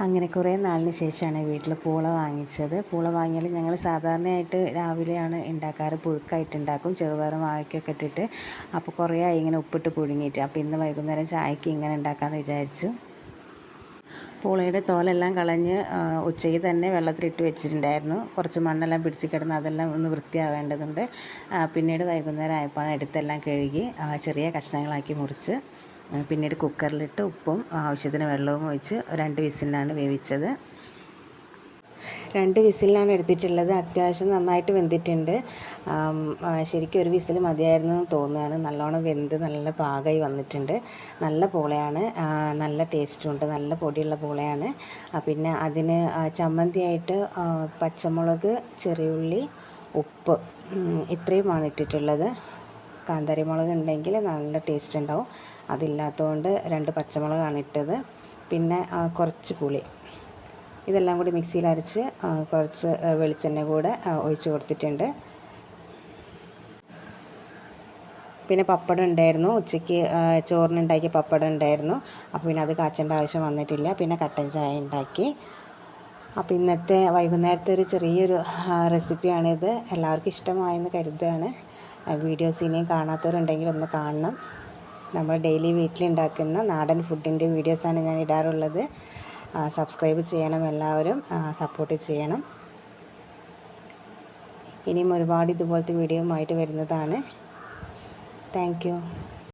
അങ്ങനെ കുറേ നാളിന് ശേഷമാണ് വീട്ടിൽ പൂള വാങ്ങിച്ചത്. പൂള വാങ്ങിയാൽ ഞങ്ങൾ സാധാരണയായിട്ട് രാവിലെയാണ് ഉണ്ടാക്കാറ്. പുഴുക്കായിട്ട് ഉണ്ടാക്കും. ചെറുപയറും വാഴയ്ക്കൊക്കെ ഇട്ടിട്ട് അപ്പോൾ കുറേ ആയി ഇങ്ങനെ ഉപ്പിട്ട് പുഴുങ്ങിയിട്ട്. അപ്പോൾ ഇന്ന് വൈകുന്നേരം ചായക്ക് ഇങ്ങനെ ഉണ്ടാക്കാമെന്ന് വിചാരിച്ചു. പൂളയുടെ തോലെല്ലാം കളഞ്ഞ് ഉച്ചയ്ക്ക് തന്നെ വെള്ളത്തിലിട്ട് വെച്ചിട്ടുണ്ടായിരുന്നു. കുറച്ച് മണ്ണെല്ലാം പിടിച്ച് കിടന്ന് അതെല്ലാം ഒന്ന് വൃത്തിയാവേണ്ടതുണ്ട് പിന്നീട് വൈകുന്നേരം ആയപ്പോഴാണ് എടുത്തെല്ലാം കഴുകി ചെറിയ കഷ്ണങ്ങളാക്കി മുറിച്ച്. പിന്നീട് കുക്കറിലിട്ട് ഉപ്പും ആവശ്യത്തിന് വെള്ളവും ഒഴിച്ച് രണ്ട് വിസിലിനാണ് വേവിച്ചത്. രണ്ട് വിസിലാണ് എടുത്തിട്ടുള്ളത്. അത്യാവശ്യം നന്നായിട്ട് വെന്തിട്ടുണ്ട്. ശരിക്കും ഒരു വിസിൽ മതിയായിരുന്നു എന്ന് തോന്നുകയാണ്. നല്ലോണം വെന്ത് നല്ല പാകമായി വന്നിട്ടുണ്ട്. നല്ല പൂളയാണ്. നല്ല ടേസ്റ്റും ഉണ്ട്. നല്ല പൊടിയുള്ള പൂളയാണ്. പിന്നെ അതിന് ചമ്മന്തിയായിട്ട് പച്ചമുളക് ചെറിയുള്ളി ഉപ്പ് ഇത്രയുമാണ് ഇട്ടിട്ടുള്ളത്. കാന്താരി മുളക് ഉണ്ടെങ്കിൽ നല്ല ടേസ്റ്റ് ഉണ്ടാവും. അതില്ലാത്തതുകൊണ്ട് രണ്ട് പച്ചമുളകാണ് ഇട്ടത്. പിന്നെ കുറച്ച് പുളി. ഇതെല്ലാം കൂടി മിക്സിയിൽ അരച്ച് കുറച്ച് വെളിച്ചെണ്ണ കൂടെ ഒഴിച്ച് കൊടുത്തിട്ടുണ്ട്. പിന്നെ പപ്പടം ഉണ്ടായിരുന്നു. ഉച്ചയ്ക്ക് ചോറിനുണ്ടാക്കിയ പപ്പടം ഉണ്ടായിരുന്നു. അപ്പോൾ പിന്നെ അത് കാച്ചേണ്ട ആവശ്യം വന്നിട്ടില്ല. പിന്നെ കട്ടൻ ചായ ഉണ്ടാക്കി. അപ്പോൾ ഇന്നത്തെ വൈകുന്നേരത്തെ ഒരു ചെറിയൊരു റെസിപ്പിയാണിത് എല്ലാവർക്കും ഇഷ്ടമായെന്ന് കരുതുകയാണ്. വീഡിയോസ് ഇനിയും കാണാത്തവരുണ്ടെങ്കിൽ ഒന്ന് കാണണം. നമ്മൾ ഡെയിലി വീട്ടിലുണ്ടാക്കുന്ന നാടൻ ഫുഡിന്റെ വീഡിയോസാണ് ഞാൻ ഇടാറുള്ളത്. സബ്സ്ക്രൈബ് ചെയ്യണം എല്ലാവരും. സപ്പോർട്ട് ചെയ്യണം. ഇനിയും ഒരുപാട് ഇതുപോലത്തെ വീഡിയോ ആയിട്ട് വരുന്നതാണ്. താങ്ക്